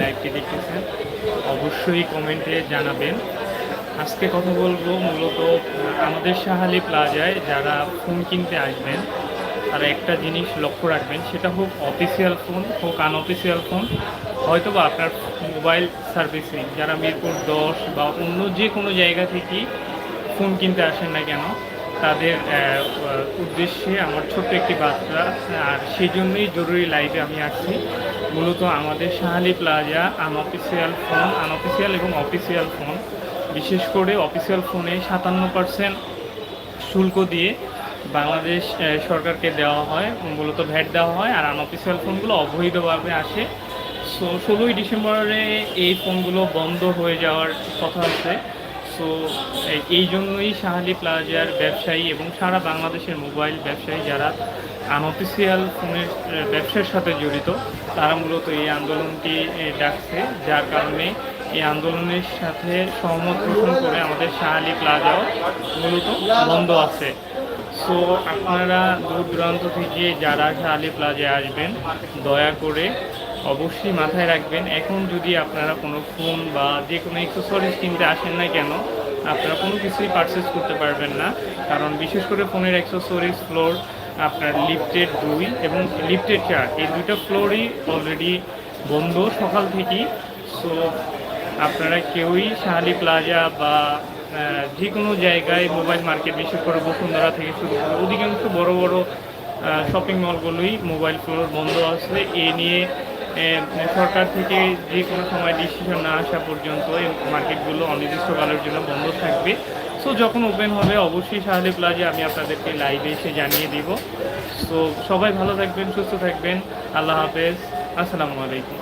লাইভটি দেখতেছেন, অবশ্যই কমেন্টে জানাবেন। আজকে কথা বলব মূলত আমাদের সাহালি প্লাজায় যারা ফোন কিনতে আসবেন, তারা একটা জিনিস লক্ষ্য রাখবেন, সেটা হোক অফিসিয়াল ফোন, হোক আনঅফিসিয়াল ফোন হয়তো বা আপনার মোবাইল সার্ভিসিং। যারা মিরপুর দশ বা অন্য যে কোনো জায়গা থেকেই ফোন কিনতে আসেন না কেন, তাদের উদ্দেশ্যে আমার ছোট্ট একটি বার্তা, আর সেই জন্যই জরুরি লাইভে আমি আসছি। মূলত আমাদের Shahali plaza unofficial phone unofficial এবং অফিসিয়াল ফোন বিশেষ করে অফিসিয়াল ফোনে সাতান্ন পার্সেন্ট শুল্ক দিয়ে বাংলাদেশ সরকারকে দেওয়া হয়, মূলত ভ্যাট দেওয়া হয়, আর আনঅফিসিয়াল ফোনগুলো অবৈধভাবে আসে। সো ষোলোই ডিসেম্বরে এই ফোনগুলো বন্ধ হয়ে যাওয়ার কথা আছে। সো, এই জন্যই শাহালি প্লাজার ব্যবসায়ী এবং সারা বাংলাদেশের মোবাইল ব্যবসায়ী যারা আনঅফিসিয়াল ফোনের ব্যবসার সাথে জড়িত, তারা মূলত এই আন্দোলনটি ডাকছে। যার কারণে এই আন্দোলনের সাথে সহমত পোষণ করে আমাদের শাহালি প্লাজাও মূলত বন্ধ আছে। সো, আপনারা দূর দূরান্ত থেকে যারা শাহালি প্লাজায় আসবেন, দয়া করে অবশ্যই মাথায় রাখবেন। এখন যদি আপনারা কোনো ফোন বা যে কোনো অ্যাক্সেসরিজ কিনতে আসেন না কেন, আপনারা কোনো কিছুই পারচেস করতে পারবেন না। কারণ বিশেষ করে ফোনের অ্যাক্সেসরিজ ফ্লোর আপনার লিফটেড দুই এবং লিফটেড চার, এই দুইটা ফ্লোরই অলরেডি বন্ধ সকাল থেকেই। সো আপনারা কেউই শাহালি প্লাজা বা যে কোনো জায়গায় মোবাইল মার্কেট বিশেষ করে বসুন্ধরা থেকে শুরু করে অধিকাংশ বড় বড় শপিং মলগুলোই মোবাইল ফ্লোর বন্ধ আছে। এ নিয়ে সরকার থেকে যে কোনো সময় ডিসিশন না আসা পর্যন্ত এই মার্কেটগুলো অনির্দিষ্টকালের জন্য বন্ধ থাকবে। সো যখন ওপেন হবে, অবশ্যই শাহলি প্লাজে আমি আপনাদেরকে লাইভে এসে জানিয়ে দিব। সো সবাই ভালো থাকবেন, সুস্থ থাকবেন। আল্লাহ হাফেজ। আসসালামু আলাইকুম।